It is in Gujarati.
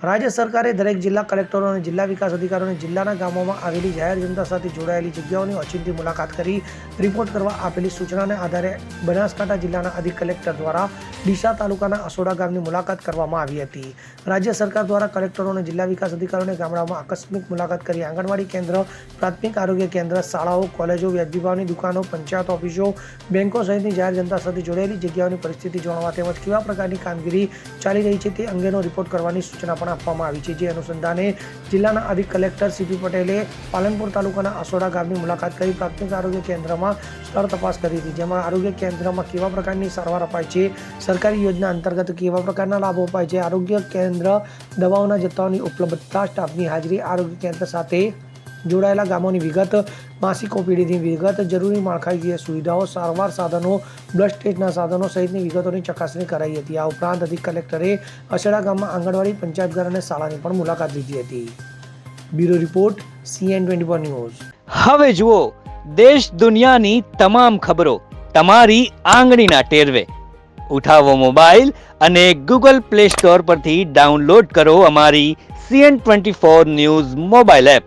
રાજ્ય સરકારે દરેક જિલ્લા કલેક્ટરો અને જિલ્લા વિકાસ અધિકારીઓને જિલ્લાના ગામોમાં આવેલી જાહેર જનતા સાથે જોડાયેલી જગ્યાઓની ઓચિંતી મુલાકાત કરી રિપોર્ટ કરવા આપેલી સૂચનાને આધારે બનાસકાંઠા જિલ્લાના અધિક કલેક્ટર દ્વારા ડીસા તાલુકાના અસોડા ગામની મુલાકાત કરવામાં આવી હતી. રાજ્ય સરકાર દ્વારા કલેક્ટરો અને જિલ્લા વિકાસ અધિકારીઓને ગામડામાં આકસ્મિક મુલાકાત કરી આંગણવાડી કેન્દ્ર, પ્રાથમિક આરોગ્ય કેન્દ્ર, શાળાઓ, કોલેજો વ્યાજબી ભાવની દુકાનો, પંચાયત ઓફિસો બેન્કો સહિતની જાહેર જનતા સાથે જોડાયેલી જગ્યાઓની પરિસ્થિતિ જાણવા તેમજ કેવા પ્રકારની કામગીરી ચાલી રહી છે તે અંગેનો રિપોર્ટ કરવાની સૂચના પણ આપવામાં આવી છે. જે અનુસંધાને જિલ્લાના અધિક કલેક્ટર સીપી પટેલે પાલનપુર તાલુકાના અસોડા ગામની મુલાકાત કરી પ્રાથમિક આરોગ્ય કેન્દ્રમાં સ્થળ તપાસ કરી હતી, જેમાં આરોગ્ય કેન્દ્રમાં કેવા પ્રકારની સારવાર અપાય છે, સરકારી યોજના અંતર્ગત કેવા પ્રકારના લાભો અપાય છે, આરોગ્ય કેન્દ્ર દવાઓના જથ્થાઓની ઉપલબ્ધતા, સ્ટાફની હાજરી, આરોગ્ય કેન્દ્ર સાથે જોડાયેલા ગામોની વિગત, માસિક ઓપીડીની વિગત, જરૂરી માળખાકીય સુવિધાઓ, સારવાર સાધનો બ્લડ ટેસ્ટના સાધનો સહિતની વિગતોની ચકાસણી કરાઈ હતી. આ ઉપરાંત અધિક કલેક્ટરે અસેડા ગામમાં આંગણવાડી પંચાયતઘર અને શાળાની પણ મુલાકાત લીધી હતી. Bureau report C N twenty news. હવે જુઓ, દેશ દુનિયાની તમામ ખબરો તમારી આંગળીના ટેરવે. ઉઠાવો મોબાઈલ અને ગૂગલ પ્લે સ્ટોર પરથી ડાઉનલોડ કરો અમારી C N twenty four news mobile app.